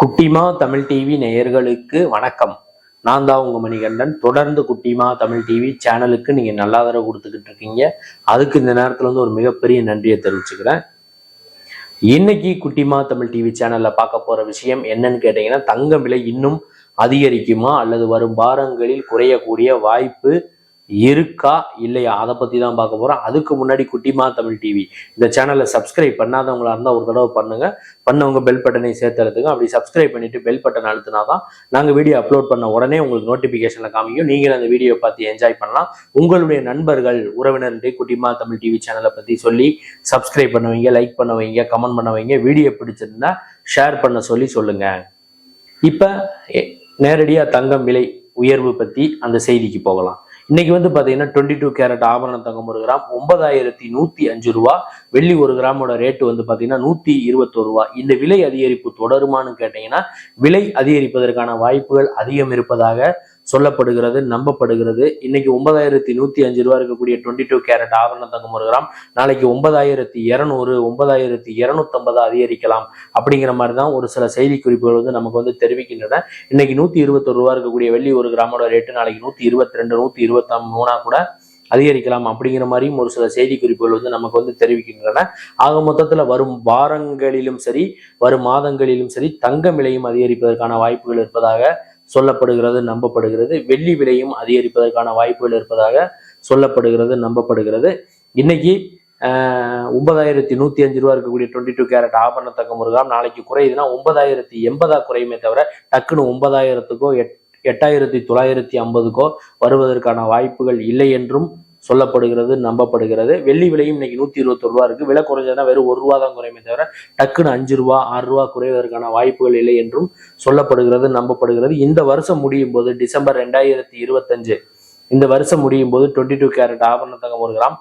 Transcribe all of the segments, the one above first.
குட்டிமா தமிழ் டிவி நேயர்களுக்கு வணக்கம். நான் தான் உங்க மணிகண்டன். தொடர்ந்து குட்டிமா தமிழ் டிவி சேனலுக்கு நீங்க நல்லா தர கொடுத்துக்கிட்டு இருக்கீங்க. அதுக்கு இந்த நேரத்துல வந்து ஒரு மிகப்பெரிய நன்றியை தெரிவிச்சுக்கிறேன். இன்னைக்கு குட்டிமா தமிழ் டிவி சேனல்ல பார்க்க போற விஷயம் என்னன்னு கேட்டீங்கன்னா தங்கம் விலை இன்னும் அதிகரிக்குமா அல்லது வரும் வாரங்களில் குறையக்கூடிய வாய்ப்பு இருக்கா இல்லையா? அதை பற்றி தான் பார்க்க போகிறோம் அதுக்கு முன்னாடி குட்டிமா தமிழ் டிவி. இந்த சேனலை சப்ஸ்கிரைப் பண்ணாதவங்களா இருந்தால் ஒரு தடவை பண்ணுங்கள் பண்ணவங்க பெல் பட்டனை சேர்த்துறதுக்கு அப்படி சப்ஸ்கிரைப் பண்ணிட்டு பெல் பட்டன் அழுத்தினா தான் நாங்கள் வீடியோ அப்லோட் பண்ண உடனே உங்களுக்கு நோட்டிஃபிகேஷனில் காமிக்கும். நீங்கள் அந்த வீடியோ பார்த்து என்ஜாய் பண்ணலாம். உங்களுடைய நண்பர்கள் உறவினர்கிட்ட குட்டிமா தமிழ் டிவி சேனலை பற்றி சொல்லி சப்ஸ்கிரைப் பண்ண வைங்க லைக் பண்ண வைங்க கமெண்ட் பண்ண வைங்க. வீடியோ பிடிச்சிருந்தா ஷேர் பண்ண சொல்லி சொல்லுங்கள் இப்போ நேரடியாக தங்கம் விலை உயர்வு பற்றி அந்த செய்திக்கு போகலாம். இன்னைக்கு வந்து பாத்தீங்கன்னா டுவெண்ட்டி டூ கேரட் ஆபரண தங்கம் ஒரு கிராம் ஒன்பதாயிரத்தி நூத்தி அஞ்சு ரூபா. வெள்ளி ஒரு கிராமோட ரேட்டு வந்து பாத்தீங்கன்னா நூத்தி இருபத்தோரு ரூபா. இந்த விலை அதிகரிப்பு தொடருமான்னு கேட்டீங்கன்னா விலை அதிகரிப்பதற்கான வாய்ப்புகள் அதிகம் இருப்பதாக சொல்லப்படுகிறது நம்பப்படுகிறது. இன்னைக்கு ஒன்பதாயிரத்தி நூத்தி அஞ்சு ரூபா இருக்கக்கூடிய டுவெண்ட்டி டூ கேரட் ஆபரண தங்கம் ஒரு கிராம். நாளைக்கு ஒன்பதாயிரத்தி இரநூறு ஒன்பதாயிரத்தி இரநூத்தம்பது அதிகரிக்கலாம் அப்படிங்கிற மாதிரி தான் ஒரு சில செய்தி குறிப்புகள் வந்து நமக்கு வந்து தெரிவிக்கின்றன. இன்னைக்கு நூத்தி இருபத்தொரு ரூபா இருக்கக்கூடிய வெள்ளி ஒரு கிராமோட ரேட்டு நாளைக்கு நூத்தி இருபத்தி ரெண்டு நூத்தி இருபத்தி மூணா கூட அதிகரிக்கலாம் அப்படிங்கிற மாதிரியும் ஒரு சில செய்தி குறிப்புகள் வந்து நமக்கு வந்து தெரிவிக்கின்றன. ஆக மொத்தத்தில் வரும் வாரங்களிலும் சரி வரும் மாதங்களிலும் சரி தங்க விலையும் அதிகரிப்பதற்கான வாய்ப்புகள் இருப்பதாக சொல்லப்படுகிறது நம்பப்படுகிறது. வெள்ளி விலையும் அதிகரிப்பதற்கான வாய்ப்புகள் இருப்பதாக சொல்லப்படுகிறது நம்பப்படுகிறது. இன்னைக்கு ஒன்பதாயிரத்தி நூத்தி அஞ்சு ரூபா இருக்கக்கூடிய டுவெண்ட்டி டூ கேரட் ஆபரண தங்கம் ஒரு கிராம் நாளைக்கு குறையுதுன்னா ஒன்பதாயிரத்தி எண்பதா குறையுமே தவிர டக்குன்னு ஒன்பதாயிரத்துக்கோ எட் எட்டாயிரத்தி தொள்ளாயிரத்தி ஐம்பதுக்கோ வருவதற்கான வாய்ப்புகள் இல்லை என்றும் சொல்லப்படுகிறது நம்பப்படுகிறது. வெள்ளி விலையும் இன்னைக்கு நூற்றி இருபத்தி ரூபா இருக்குது விலை குறைஞ்சதுன்னா வெறும் ஒரு ரூபா தான் குறையுமே தவிர டக்குன்னு அஞ்சு ரூபா ஆறு ரூபா குறைவதற்கான வாய்ப்புகள் இல்லை என்றும் சொல்லப்படுகிறது நம்பப்படுகிறது. இந்த வருஷம் முடியும் போது டிசம்பர் ரெண்டாயிரத்தி இருபத்தஞ்சு இந்த வருஷம் முடியும் போது டுவெண்ட்டி டூ கேரட் ஆபரண தங்கம் ஒரு கிராம்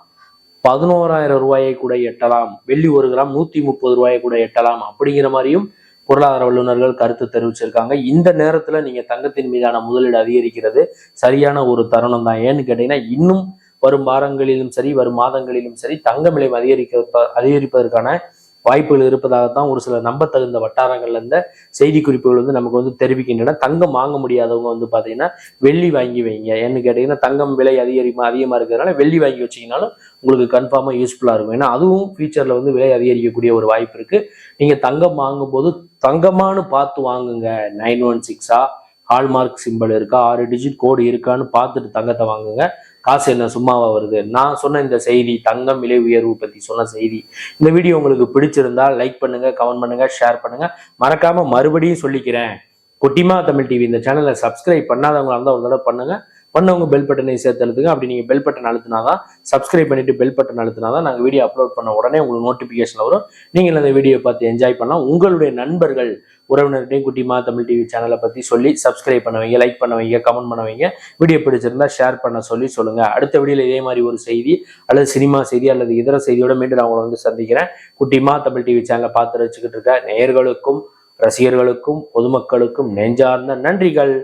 பதினோராயிரம் ரூபாயை கூட எட்டலாம். வெள்ளி ஒரு கிராம் நூற்றி முப்பது ரூபாயை கூட எட்டலாம். அப்படிங்கிற மாதிரியும் பொருளாதார வல்லுநர்கள் கருத்து தெரிவிச்சிருக்காங்க. இந்த நேரத்தில் நீங்கள் தங்கத்தின் மீதான முதலீடு அதிகரிக்கிறது சரியான ஒரு தருணம் தான். ஏன்னு கேட்டீங்கன்னா இன்னும் வரும் வாரங்களிலும் சரி வரும் மாதங்களிலும் சரி தங்க விலை அதிகரிக்க அதிகரிப்பதற்கான வாய்ப்புகள் இருப்பதாகத்தான் ஒரு சில நம்பத்தகுந்த வட்டாரங்கள்ல இருந்த செய்தி குறிப்புகள் வந்து நமக்கு வந்து தெரிவிக்கின்றன. தங்கம் வாங்க முடியாதவங்க வந்து பாத்தீங்கன்னா வெள்ளி வாங்கி வைங்க. ஏன்னு கேட்டீங்கன்னா தங்கம் விலை அதிகரிமா அதிகமா இருக்கிறதுனால வெள்ளி வாங்கி வச்சீங்கனாலும் உங்களுக்கு கன்ஃபார்மா யூஸ்ஃபுல்லா இருக்கும். ஏன்னா அதுவும் ஃபியூச்சர்ல வந்து விலை அதிகரிக்கக்கூடிய ஒரு வாய்ப்பு இருக்கு. நீங்க தங்கம் வாங்கும் போது தங்கமானு பார்த்து வாங்குங்க. நைன் ஒன் சிக்ஸா ஹால்மார்க் சிம்பிள் இருக்கா ஆறு டிஜிட் கோடு இருக்கான்னு பார்த்துட்டு தங்கத்தை வாங்குங்க. காசு என்ன சும்மாவா வருது? நான் சொன்ன இந்த செய்தி தங்கம் விலை உயர்வு பத்தி சொன்ன செய்தி இந்த வீடியோ உங்களுக்கு பிடிச்சிருந்தா லைக் பண்ணுங்க கமெண்ட் பண்ணுங்க ஷேர் பண்ணுங்க. மறக்காம மறுபடியும் சொல்லிக்கிறேன். குட்டிமா தமிழ் டிவி இந்த சேனலை சப்ஸ்கிரைப் பண்ணாதவங்களா இருந்தால் ஒரு தடவை பண்ணுங்க. பண்ணவங்க பெல் பட்டனை சேர்த்து அழுத்துங்க அப்படி நீங்கள் பெல் பட்டன் அழுத்தினாதான் சப்ஸ்கிரைப் பண்ணிட்டு பெல் பட்டன் அழுத்தினாதான் நாங்கள் வீடியோ அப்லோட் பண்ண உடனே உங்களுக்கு நோட்டிஃபிகேஷன் வரும். நீங்கள் அந்த வீடியோ பார்த்து என்ஜாய் பண்ணலாம். உங்களுடைய நண்பர்கள் உறவினர்கிட்டையும் குட்டிமா தமிழ் டிவி சேனலை பற்றி சொல்லி சப்ஸ்கிரைப் பண்ண வைங்க லைக் பண்ண வைங்க கமெண்ட் பண்ண வைங்க வீடியோ பிடிச்சிருந்தா ஷேர் பண்ண சொல்லி சொல்லுங்க. அடுத்த வீடியோவில் இதே மாதிரி ஒரு செய்தி அல்லது சினிமா செய்தி அல்லது இதர செய்தியோட மீண்டும் நான் உங்களை வந்து சந்திக்கிறேன். குட்டிமா தமிழ் டிவி சேனலை பார்த்து வச்சுக்கிட்டு இருக்க நேயர்களுக்கும் ரசிகர்களுக்கும் பொதுமக்களுக்கும் நெஞ்சார்ந்த நன்றிகள்.